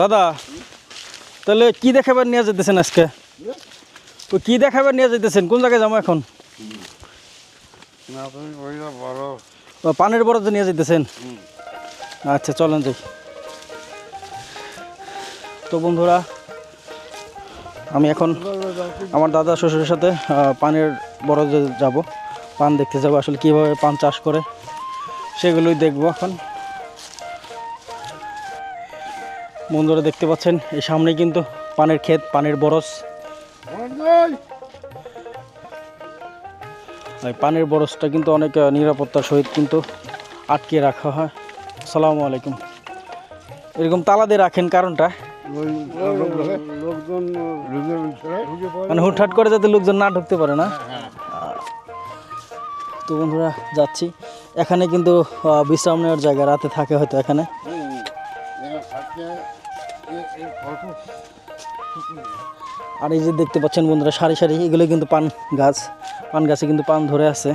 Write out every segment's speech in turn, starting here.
দাদা, তাহলে কি দেখাবার নিয়ে যেতেছেন আজকে? তো কি দেখাবার নিয়ে যেতেছেন কোন জায়গায় যাব এখন? পানের বরজে নিয়ে যেতেছেন আচ্ছা চলেন যাই। তো বন্ধুরা, আমি এখন আমার দাদা শ্বশুরের সাথে পানের বরজে যাব। পান দেখতে যাব, আসলে কীভাবে পান চাষ করে, সেগুলোই দেখব এখন। বন্ধুরা দেখতে পাচ্ছেন, এই সামনে কিন্তু পানের ক্ষেত, পানের বরস। পানের বরজটা কিন্তু অনেক নিরাপত্তার সহিত কিন্তু আটকে রাখা হয়। আসসালামু আলাইকুম। এরকম তালা দিয়ে রাখেন কারণটা? মানে হুটহাট করে যাতে লোকজন না ঢুকতে পারে না? তো বন্ধুরা, যাচ্ছি। এখানে কিন্তু বিশ্রাম নেওয়ার জায়গা, রাতে থাকে হয়তো এখানে। আর এই যে দেখতে পাচ্ছেন বন্ধুরা সারি সারি এগুলো কিন্তু পান গাছ। পান গাছে কিন্তু পান ধরে আছে।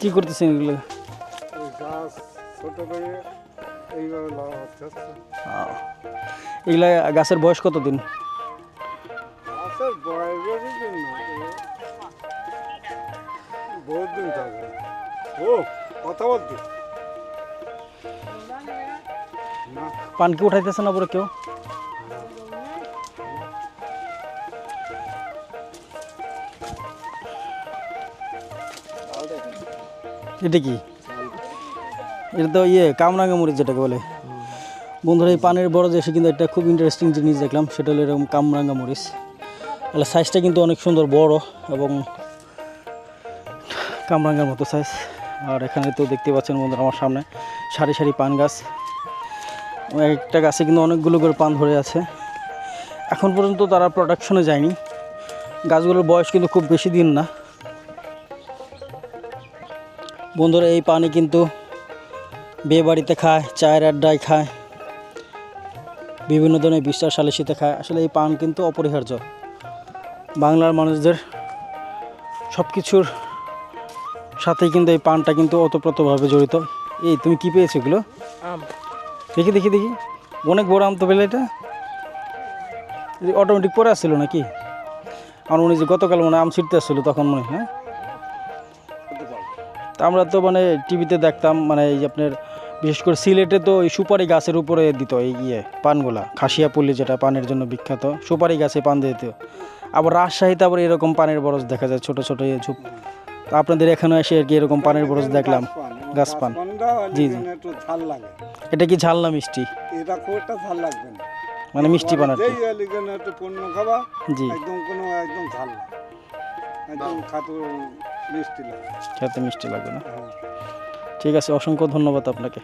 কি করতেছেন এগুলো? আহ, এগুলা গাছের বয়স কতদিন? গাছের বয়স বেশি দিন বহুত দিন থাকে। ও, কথা বলতে না। পান কি উঠাইতেছে না পরে কেউ? এটা কি? এটা তো ইয়ে কামরাঙ্গা মরিচ যেটাকে বলে। বন্ধুরা, এই পানের বড় দেশে কিন্তু একটা খুব ইন্টারেস্টিং জিনিস দেখলাম, সেটা হলো এরকম কামরাঙ্গা মরিচ। তাহলে সাইজটা কিন্তু অনেক সুন্দর বড় এবং কামরাঙ্গার মতো সাইজ আর এখানে তো দেখতে পাচ্ছেন বন্ধুরা আমার সামনে সারি সারি পান গাছ। একটা গাছে কিন্তু অনেকগুলো করে পান ধরে আছে। এখন পর্যন্ত তারা প্রোডাকশনে যায়নি। গাছগুলোর বয়স কিন্তু খুব বেশি দিন না। বন্ধুরা এই পানি কিন্তু বিয়ে বাড়িতে খায়, চায়ের আড্ডায় খায়, বিভিন্ন ধরনের বিশ্বাস সালিশিতে খায়। আসলে এই পান কিন্তু অপরিহার্য। বাংলার মানুষদের সব কিছুর সাথেই কিন্তু এই পানটা কিন্তু ওতপ্রোতভাবে জড়িত। এই তুমি কি পেয়েছ এগুলো? দেখি দেখি দেখি। অনেক বড় আম তো পেলে এটা? অটোমেটিক পরে আসছিল নাকি? আর উনি যে গতকাল মানে আম ছিটতে আসছিল তখন মনে হয় তা আমরা তো মানে টিভিতে দেখতাম মানে এই আপনার বিশেষ করে সিলেটে তো এই সুপারি গাছের উপরে দিত এই ইয়ে পানগুলা খাসিয়া পল্লী যেটা পানের জন্য বিখ্যাত সুপারি গাছে পান দিয়ে দিত। আবার রাজশাহীতে আবার এরকম পানের বরজ দেখা যায় ছোট ছোট ইয়ে ঝুপ। তো আপনাদের এখানে এসে আর কি এরকম পানের বরজ দেখলাম গাছ পান। জি, জি। এটা কি ঝাল না মিষ্টি? এটা খুব একটা ঝাল লাগবে না। মানে মিষ্টি পান আর কি। যেই এলিগেন একটু পণ্য খাবা জি। একদম কোনো একদম ঝাল না। একদম খাতো মিষ্টি লাগে। খেতে মিষ্টি লাগবে না। হ্যাঁ। ঠিক আছে অসংখ্য ধন্যবাদ আপনাকে।